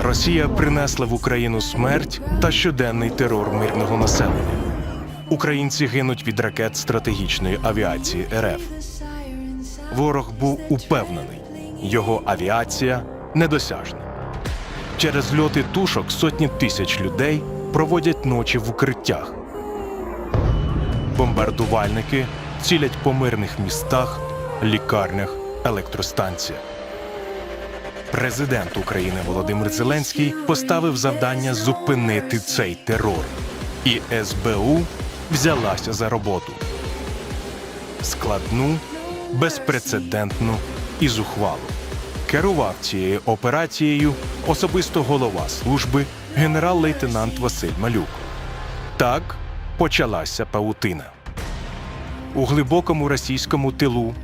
Росія принесла в Україну смерть та щоденний терор мирного населення. Українці гинуть від ракет стратегічної авіації РФ. Ворог був упевнений, його авіація недосяжна. Через льоти тушок сотні тисяч людей проводять ночі в укриттях. Бомбардувальники цілять по мирних містах, лікарнях, електростанціях. Президент України Володимир Зеленський поставив завдання зупинити цей терор, і СБУ взялася за роботу. Складну, безпрецедентну і зухвалу. Керував цією операцією особисто голова служби генерал-лейтенант Василь Малюк. Так почалася паутина. У глибокому російському тилу,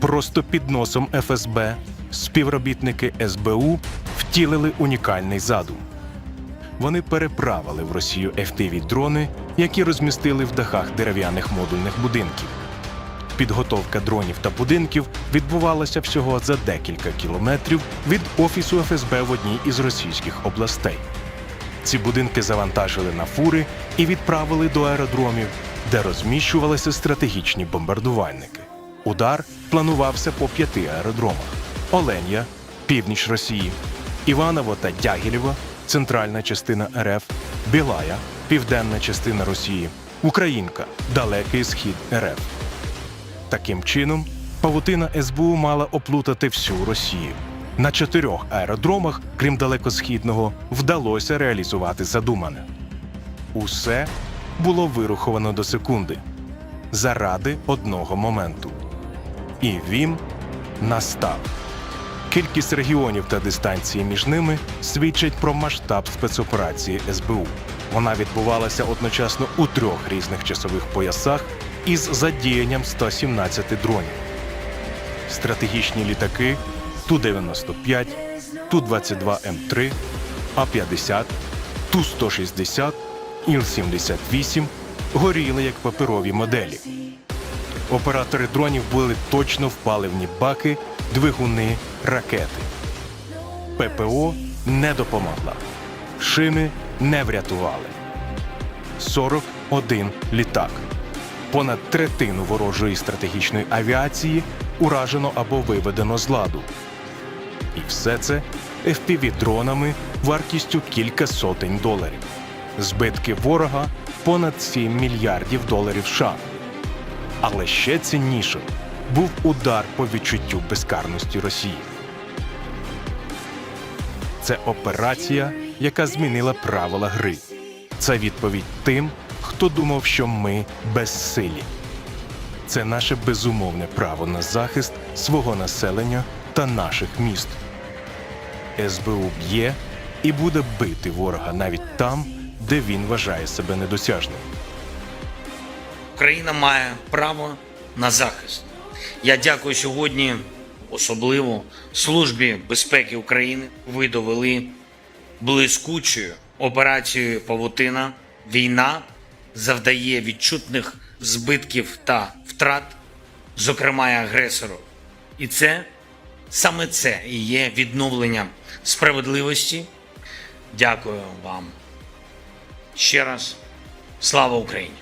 просто під носом ФСБ, співробітники СБУ втілили унікальний задум. Вони переправили в Росію fpv дрони, які розмістили в дахах дерев'яних модульних будинків. Підготовка дронів та будинків відбувалася всього за декілька кілометрів від офісу ФСБ в одній із російських областей. Ці будинки завантажили на фури і відправили до аеродромів, де розміщувалися стратегічні бомбардувальники. Удар планувався по п'яти аеродромах: Оленя, північ Росії, Іваново та Дягілєво, центральна частина РФ, Білая, південна частина Росії, Українка, далекий схід РФ. Таким чином, павутина СБУ мала оплутати всю Росію. На чотирьох аеродромах, крім далекосхідного, вдалося реалізувати задумане. Усе було вируховано до секунди заради одного моменту. І він настав. Кількість регіонів та дистанції між ними свідчать про масштаб спецоперації СБУ. Вона відбувалася одночасно у трьох різних часових поясах із задіянням 117 дронів. Стратегічні літаки Ту-95, Ту-22М3, А-50, Ту-160, Іл-78 горіли як паперові моделі. Оператори дронів були точно в паливні баки, двигуни, ракети. ППО не допомогла. Шини не врятували. 41 літак. Понад третину ворожої стратегічної авіації уражено або виведено з ладу. І все це FPV-дронами вартістю кілька сотень доларів. Збитки ворога понад 7 мільярдів доларів США. Але ще ціннішим був удар по відчуттю безкарності Росії. Це операція, яка змінила правила гри. Це відповідь тим, хто думав, що ми безсилі. Це наше безумовне право на захист свого населення та наших міст. СБУ б'є і буде бити ворога навіть там, де він вважає себе недосяжним. Україна має право на захист. Я дякую сьогодні, особливо Службі безпеки України. Ви довели блискучою операцією Павутина. Війна завдає відчутних збитків та втрат, зокрема і агресору. І це саме це і є відновлення справедливості. Дякую вам ще раз. Слава Україні!